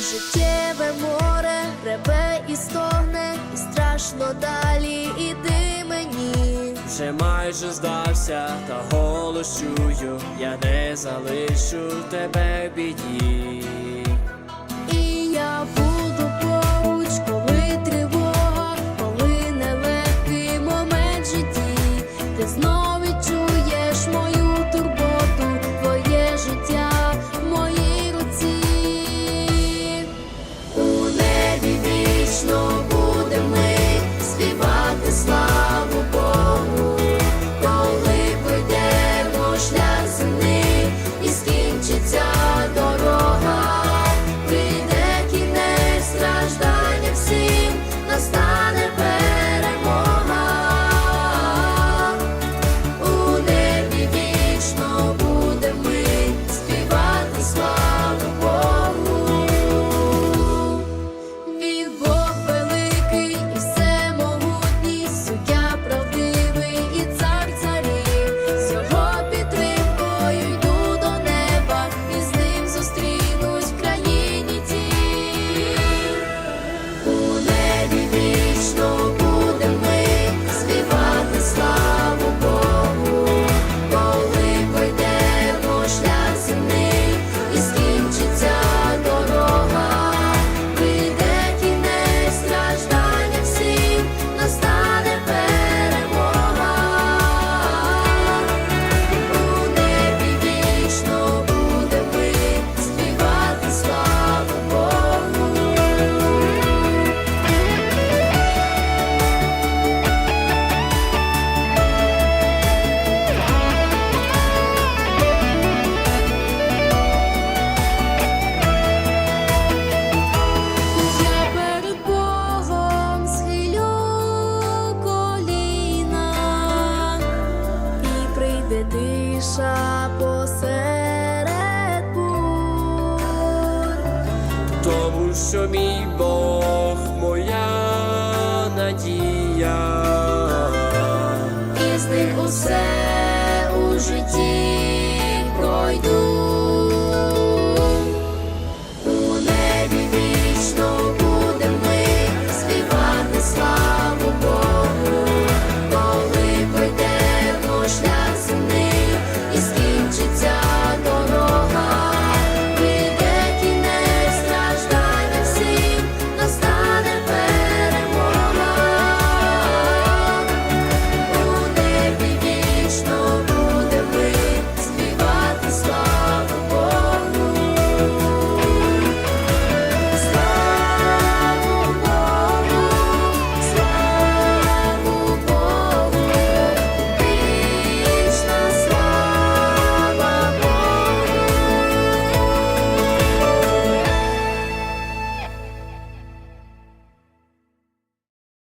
Життєве море ребе і стогне, і страшно далі іди мені. Вже майже здався, та голос чую, я не залишу тебе в біді. що мій Бог, моя надія, і з них усе у житті пройду.